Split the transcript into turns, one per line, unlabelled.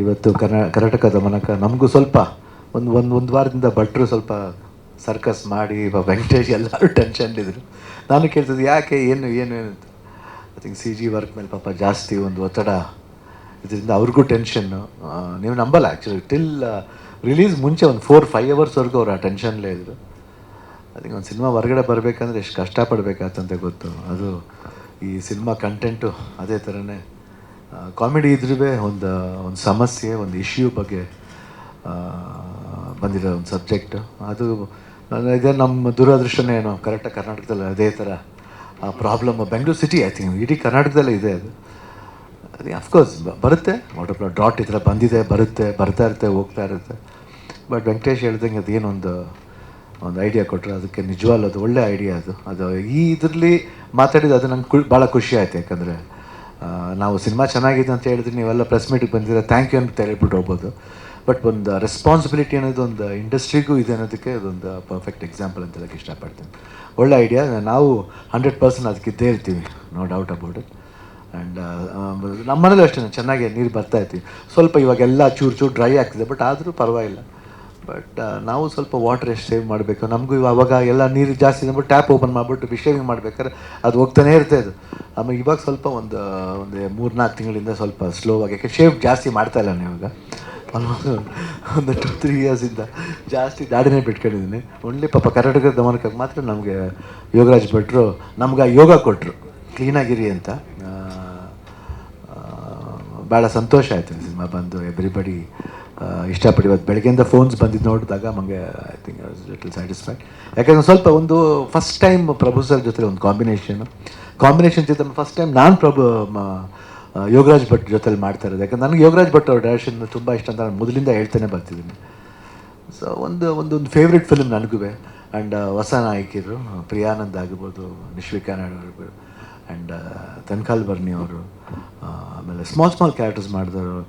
ಇವತ್ತು ಕರ್ನಾ, ಕರ್ನಾಟಕದ ಮನಕ ನಮಗೂ ಸ್ವಲ್ಪ ಒಂದು ಒಂದು ಒಂದು ವಾರದಿಂದ ಭಟ್ರು ಸ್ವಲ್ಪ ಸರ್ಕಸ್ ಮಾಡಿ ವೆಂಕಟೇಶ್ ಎಲ್ಲರೂ ಟೆನ್ಷನ್ಲಿದ್ರು ನಾನು ಕೇಳ್ತಿದ್ದೆ, ಯಾಕೆ, ಏನು ಏನು ಏನು ಅಂತ. I think C G work ಮೇಲೆ ಪಾಪ ಜಾಸ್ತಿ ಒಂದು ಒತ್ತಡ. ಇದರಿಂದ ಅವ್ರಿಗೂ ಟೆನ್ಷನ್ನು ನೀವು ನಂಬಲ್ಲ ಆ್ಯಕ್ಚುಲಿ ಟಿಲ್ ರಿಲೀಸ್ ಮುಂಚೆ ಒಂದು ಫೋರ್ ಫೈವ್ ಅವರ್ಸ್ವರೆಗೂ ಅವ್ರು ಆ ಟೆನ್ಷನ್ಲೇ ಇದ್ದರು ಅದಕ್ಕೆ ಒಂದು ಸಿನಿಮಾ ಹೊರಗಡೆ ಬರಬೇಕಂದ್ರೆ ಎಷ್ಟು ಕಷ್ಟಪಡಬೇಕಾತಂತ ಗೊತ್ತು. ಅದು ಈ ಸಿನಿಮಾ ಕಂಟೆಂಟು ಅದೇ ಥರನೇ ಕಾಮಿಡಿ ಇದ್ರೂ ಒಂದು ಒಂದು ಸಮಸ್ಯೆ, ಒಂದು ಇಶ್ಯೂ ಬಗ್ಗೆ ಬಂದಿರೋ ಒಂದು ಸಬ್ಜೆಕ್ಟು ಅದು ಇದೆ ನಮ್ಮ ದುರದೃಷ್ಟನೇ ಏನೋ ಕರೆಕ್ಟಾಗಿ ಕರ್ನಾಟಕದಲ್ಲಿ ಅದೇ ಥರ ಆ problem Bengaluru city I think ಇಡೀ ಕರ್ನಾಟಕದಲ್ಲೇ ಇದೆ ಅದು. ಅದೇ ಅಫ್ಕೋರ್ಸ್ ಬರುತ್ತೆ. ವಾಟರ್ ಡಾಟ್ ಈ ಥರ ಬಂದಿದೆ, ಬರುತ್ತೆ, ಬರ್ತಾ ಇರುತ್ತೆ, ಹೋಗ್ತಾ ಇರುತ್ತೆ. ಬಟ್ ವೆಂಕಟೇಶ್ ಹೇಳ್ದಂಗೆ ಅದೇನೊಂದು ಒಂದು ಐಡಿಯಾ ಕೊಟ್ಟರು ಅದಕ್ಕೆ ನಿಜವಾಗ್ಲೂ ಅದು ಒಳ್ಳೆ ಐಡಿಯಾ ಅದು. ಅದು ಈ ಇದರಲ್ಲಿ ಮಾತಾಡಿದ ಅದು ನಂಗೆ ಕು ಭಾಳ ಖುಷಿ ಆಯ್ತು. ಯಾಕಂದರೆ ನಾವು ಸಿನಿಮಾ ಚೆನ್ನಾಗಿದೆ ಅಂತ ಹೇಳಿದ್ರೆ ನೀವೆಲ್ಲ ಪ್ರೆಸ್ ಮೀಟಿಗೆ ಬಂದಿದ್ದೀರಾ ಥ್ಯಾಂಕ್ ಯು ಅಂತ ಹೇಳ್ಬಿಟ್ಟು ಹೋಗ್ಬೋದು. ಬಟ್ ಒಂದು ರೆಸ್ಪಾನ್ಸಿಬಿಲಿಟಿ ಅನ್ನೋದು ಒಂದು ಇಂಡಸ್ಟ್ರಿಗೂ ಇದೆ ಅನ್ನೋದಕ್ಕೆ ಅದೊಂದು ಪರ್ಫೆಕ್ಟ್ ಎಕ್ಸಾಂಪಲ್ ಅಂತ ಹೇಳಕ್ಕೆ ಇಷ್ಟಪಡ್ತೀನಿ. ಒಳ್ಳೆ ಐಡಿಯಾ ನಾವು ಹಂಡ್ರೆಡ್ ಪರ್ಸೆಂಟ್ ಅದಕ್ಕೆ ಇದ್ದೇ ಇರ್ತೀವಿ no doubt about it and ನಮ್ಮನೇಲೂ ಅಷ್ಟೇ, ಚೆನ್ನಾಗಿ ನೀರು ಬರ್ತಾ ಇರ್ತೀವಿ. ಸ್ವಲ್ಪ ಇವಾಗೆಲ್ಲ ಚೂರು ಚೂರು ಡ್ರೈ ಆಗ್ತಿದೆ ಬಟ್ ಆದರೂ ಪರವಾಗಿಲ್ಲ. ಬಟ್ ನಾವು ಸ್ವಲ್ಪ ವಾಟರ್ ಎಷ್ಟು ಸೇವ್ ಮಾಡಬೇಕು? ನಮಗೂ ಅವಾಗ ಎಲ್ಲ ನೀರು ಜಾಸ್ತಿ ಅಂದ್ಬಿಟ್ಟು ಟ್ಯಾಪ್ ಓಪನ್ ಮಾಡಿಬಿಟ್ಟು ಶೇವಿಂಗ್ ಮಾಡ್ಬೇಕಾದ್ರೆ ಅದು ಹೋಗ್ತಾನೆ ಇರ್ತದೆ ಅದು. ಆಮೇಲೆ ಇವಾಗ ಸ್ವಲ್ಪ ಒಂದು ಒಂದು ಮೂರು ನಾಲ್ಕು ತಿಂಗಳಿಂದ ಸ್ವಲ್ಪ ಸ್ಲೋ ಆಗಿ, ಯಾಕೆ ಶೇವ್ ಜಾಸ್ತಿ ಮಾಡ್ತಾ ಇಲ್ಲ ನಾನು ಇವಾಗ. ಆಲ್ಮೋಸ್ಟ್ ಒಂದು ಟು ತ್ರೀ ಇಯರ್ಸಿಂದ ಜಾಸ್ತಿ ದಾಡಿನೇ ಬಿಟ್ಕೊಂಡಿದ್ದೀನಿ. ಒಳ್ಳೆ ಪಾಪ ಕರ್ನಾಟಕದ ಗಮನಕ್ಕೆ ಮಾತ್ರ ನಮಗೆ ಯೋಗರಾಜ್ ಭಟ್ರು ನಮ್ಗೆ ಯೋಗ ಕೊಟ್ಟರು ಕ್ಲೀನಾಗಿರಿ ಅಂತ. ಭಾಳ ಸಂತೋಷ ಆಯಿತು ಸಿನಿಮಾ ಬಂದು. ಎವ್ರಿಬಡಿ ಇಷ್ಟಪಟ್ಟು ಇವತ್ತು ಬೆಳಗ್ಗೆಯಿಂದ ಫೋನ್ಸ್ ಬಂದಿದ್ದು ನೋಡಿದಾಗ ನಮಗೆ ಐ ಥಿಂಕ್ ಲಿಟಲ್ ಸ್ಯಾಟಿಸ್ಫೈಡ್ ಯಾಕಂದರೆ ಸ್ವಲ್ಪ ಒಂದು ಫಸ್ಟ್ ಟೈಮ್ ಪ್ರಭು ಸರ್ ಜೊತೆ ಒಂದು ಕಾಂಬಿನೇಷನ್ ಕಾಂಬಿನೇಷನ್ ಜೊತೆ ಫಸ್ಟ್ ಟೈಮ್ ನಾನು ಪ್ರಭು ಯೋಗರಾಜ್ ಭಟ್ ಜೊತೆಲಿ ಮಾಡ್ತಾ ಇರೋದು. ಯಾಕಂದ್ರೆ ನನಗೆ ಯೋಗರಾಜ್ ಭಟ್ ಅವ್ರ ಡೈರೆಕ್ಷನ್ ತುಂಬ ಇಷ್ಟ ಅಂತ ನಾನು ಮೊದಲಿಂದ ಹೇಳ್ತಾನೆ ಬರ್ತಿದ್ದೀನಿ. ಸೊ ಒಂದು ಒಂದು ಒಂದು ಫೇವ್ರೆಟ್ ಫಿಲ್ಮ್ ನನಗೂ ಆ್ಯಂಡ್ ಹೊಸ ನಾಯಕಿಯರು ಪ್ರಿಯಾನಂದ್ ಆಗಿರ್ಬೋದು, ನಿಶ್ವಿಕಾ ನಾಯ್ಡು ಆಗಿರ್ಬೋದು ಆ್ಯಂಡ್ ತನ್ಕಾಲ್ ಬರ್ನಿ ಅವರು ಆಮೇಲೆ ಸ್ಮಾಲ್ ಸ್ಮಾಲ್ ಕ್ಯಾರೆಕ್ಟರ್ಸ್ ಮಾಡಿದವರು